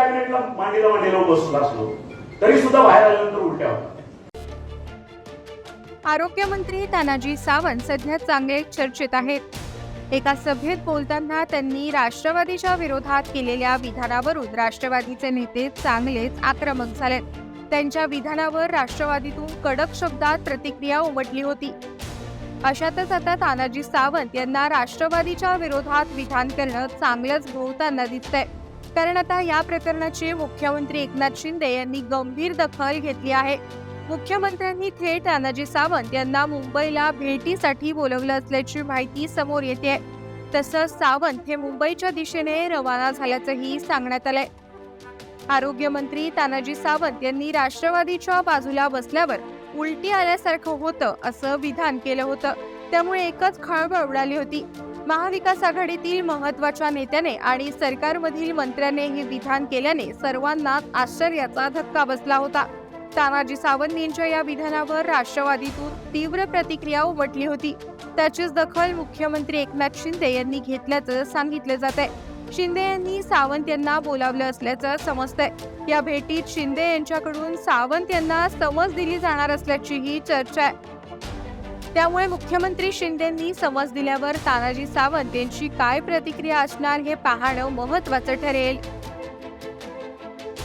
कॅबिनेटला मांडीला मांडीला बसला असलो तरी सुद्धा बाहेर आल्यानंतर उलट्या होतात. आरोग्यमंत्री तानाजी सावंत सध्या चांगले चर्चेत आहेत. एका सभेत बोलताना त्यांनी राष्ट्रवादीच्या विरोधात केलेल्या विधानावरून राष्ट्रवादीचे नेते चांगलेच आक्रमक झालेत. त्यांच्या विधानावर राष्ट्रवादीतून कडक शब्दात प्रतिक्रिया उमटली होती. अशातच आता तानाजी सावंत यांना राष्ट्रवादीच्या विरोधात विधान करणं चांगलंच भोवताना दिसतंय. कारण आता या प्रकरणाची मुख्यमंत्री एकनाथ शिंदे यांनी गंभीर दखल घेतली आहे. मुख्यमंत्र्यांनी थेट तानाजी सावंत यांना मुंबईला भेटीसाठी बोलवलं असल्याची माहिती समोर येते तसंच सावंत हे मुंबईच्या दिशेने रवाना झाल्याचंही सांगण्यात आलंय. आरोग्यमंत्री तानाजी सावंत यांनी राष्ट्रवादीच्या बाजूला बसल्यावर उलटी आल्यासारखं होतं असं विधान केलं होतं. त्यामुळे एकच खळबळ उडाली होती. महाविकास आघाडीतील महत्त्वाच्या नेत्याने आणि सरकारमधील मंत्र्याने हे विधान केल्याने सर्वांना आश्चर्याचा धक्का बसला होता. तानाजी सावंत यांच्या या विधानावर राष्ट्रवादीतून तीव्र प्रतिक्रिया उमटली होती. त्याचीच दखल मुख्यमंत्री एकनाथ शिंदे यांनी घेतल्याचं सांगितलं जात आहे शिंदे यांनी सावंत यांना बोलावलं असल्याचं समजतंय. या भेटीत शिंदे यांच्याकडून सावंत यांना समज दिली जाणार असल्याचीही चर्चा आहे. त्यामुळे मुख्यमंत्री शिंदेंनी समज दिल्यावर तानाजी सावंत यांची काय प्रतिक्रिया असणार हे पाहणं महत्वाचं ठरेल.